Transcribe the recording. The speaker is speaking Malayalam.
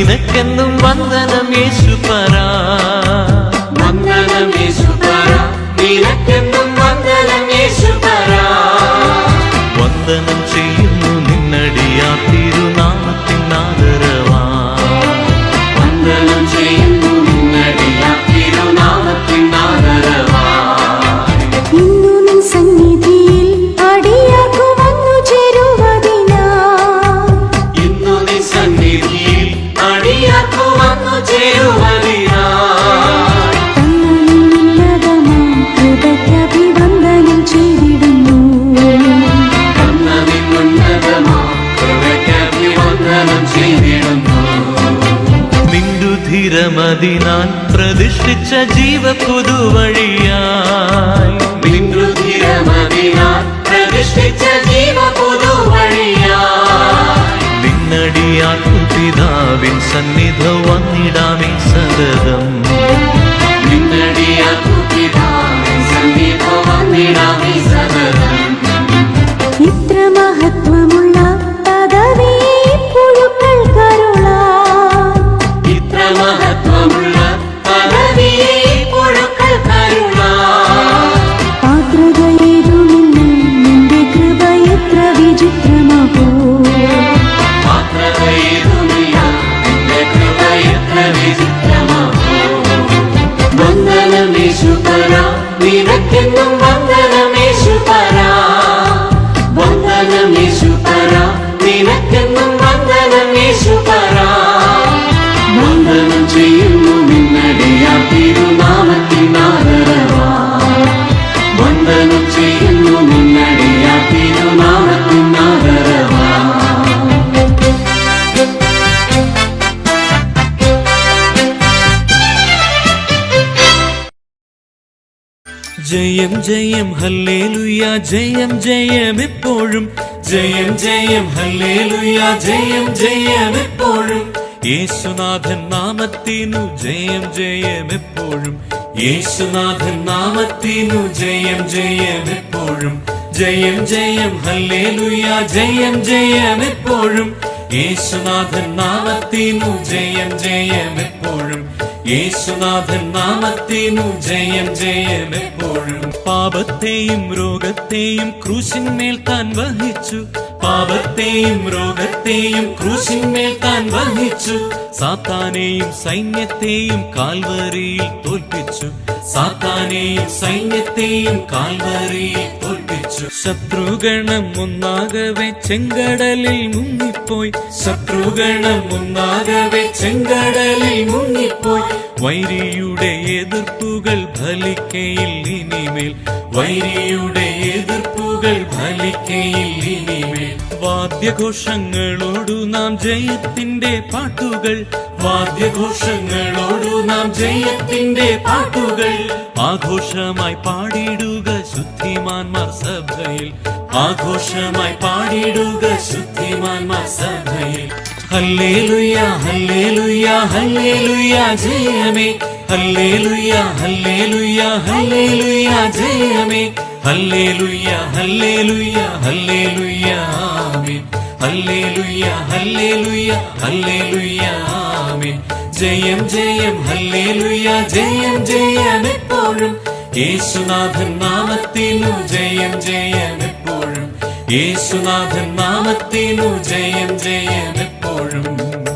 നിനക്കെന്നും വന്ദനം യേശു പറ നിന്ദുധിരമതിനാൽ പ്രതിഷ്ഠിച്ച ജീവ പുതുവഴിയായി പ്രതിഷ്ഠിച്ച ജീവ പുതുവഴിയായി നിന്നടിയാത്തു പിതാവിൻ സന്നിധ വന്നിടാമേ സതതം. നിന്നടിയാത്തു പിതാവിൻ സന്നിധ വന്നിടാമേ സതതം. വന്ദനമേശുപര നിനക്കെന്നും വന്ദനമേശുപര വന്ദനം ജയം ജയം ഹല്ലേലുയ. ജയം ജയം എപ്പോഴും. ജയം ജയം ഹല്ലേലുയ. ജയം ജയം എപ്പോഴും. യേശുനാഥൻ നാമത്തിനു ജയം ജയം എപ്പോഴും. യേശുനാഥൻ നാമത്തിനു ജയം ജയം എപ്പോഴും. ജയം ജയം ഹല്ലേലുയ. ജയം ജയം എപ്പോഴും. യേശുനാഥൻ നാമത്തിനു ജയം ജയം എപ്പോഴും. യേശുനാഥൻ നാമത്തിനു ജയം ജയം എപ്പോഴും പാപത്തെയും രോഗത്തെയും ക്രൂശിന്മേൽ താൻ വഹിച്ചു. പാപത്തെയും രോഗത്തെയും ക്രൂശിന്മേൽ താൻ വഹിച്ചു. സാത്താനെയും സൈന്യത്തെയും കാൽവറിയിൽ തോൽപ്പിച്ചു. സാത്താനെയും സൈന്യത്തെയും കാൽവറിയിൽ തോൽപ്പിച്ചു. ശത്രുഗണം ഒന്നാകവെ ചെങ്കടലിൽ മുങ്ങിപ്പോയി. ശത്രുഗണം ഒന്നാകവെ ചെങ്കടലിൽ മുങ്ങിപ്പോയി. വൈരിയുടെ എതിർപ്പുകൾ ഫലിക്കയിൽ ഇനിമേൽ. വൈരിയുടെ എതിർപ്പുകൾ ഫലിക്കയിൽ ഇനിമേൽ വാദ്യഘോഷങ്ങളോടു നാം ജയത്തിന്റെ പാട്ടുകൾ. വാദ്യഘോഷങ്ങളോടു നാം ജയത്തിന്റെ പാട്ടുകൾ. ആഘോഷമായി പാടിടുക ശുദ്ധിമാന്മാർ സഭയിൽ. ആഘോഷമായി പാടിടുക ശുദ്ധിമാന്മാർ സഭയിൽ. ഹല്ലേലുയ ഹല്ലേലുയ ഹല്ലേലുയ ജയമേ. ഹല്ലേലുയ ഹല്ലേലുയ ഹല്ലേലുയ ജയമേ. ഹല്ലേലുയ ഹല്ലേലുയ ഹല്ലേലുയ ആമേൻ ഹല്ലേലുയ ഹല്ലേലുയ ഹല്ലേലുയ ആമേൻ ജയം ജയം ഹല്ലേലുയ ജയം ജയം എപ്പോഴും. യേശുനാഥൻ നാമത്തിനു ജയം ജയം എപ്പോഴും. യേശുനാഥൻ നാമത്തിനു ജയം ജയം എപ്പോഴും.